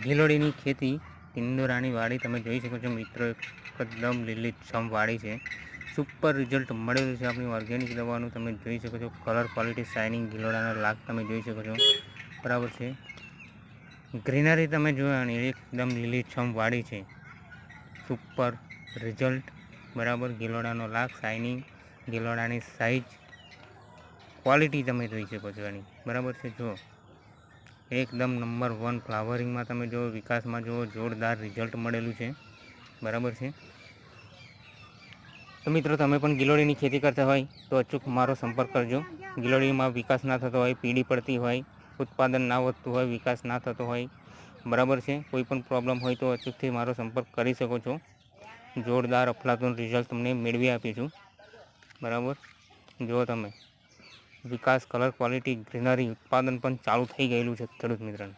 ગિલોડીની ખેતી ટિંડોરાની વાડી તમે જોઈ શકો છો મિત્રો, એકદમ લીલીછમ વાડી છે. સુપર રિઝલ્ટ મળેલું છે આપણી ઓર્ગેનિક દવાનું. તમે જોઈ શકો છો કલર ક્વોલિટી શાઇનિંગ ગિલોડાના લાગ તમે જોઈ શકો છો. બરાબર છે? ગ્રીનરી તમે જોયા એકદમ લીલીછમ વાડી છે. સુપર રિઝલ્ટ બરાબર? ગિલોડાનો લાગ શાઇનિંગ ગિલોડાની સાઇઝ ક્વોલિટી તમે જોઈ શકો છો એની. બરાબર છે? જો એકદમ નંબર વન ફ્લાવરિંગમાં તમે જો વિકાસમાં જો જોરદાર રિઝલ્ટ મળેલું છે. બરાબર છે? તો મિત્રો, તમે પણ ગિલોડીની ખેતી કરતા હોય તો અચૂક મારો સંપર્ક કરજો. ગિલોડીમાં વિકાસ ના થતો હોય, પીડી પડતી હોય, ઉત્પાદન ના વધતું હોય, વિકાસ ના થતો હોય, બરાબર છે? કોઈ પણ પ્રોબ્લેમ હોય તો અચૂકથી મારો સંપર્ક કરી શકો છો. જોરદાર અફલાતું રિઝલ્ટ તમને મેળવી આપીશું. બરાબર? જો તમે. વિકાસ કલર ક્વોલિટી ગ્રીનરી ઉત્પાદન પણ ચાલુ થઈ ગયેલું છે ખેડૂત મિત્રોને.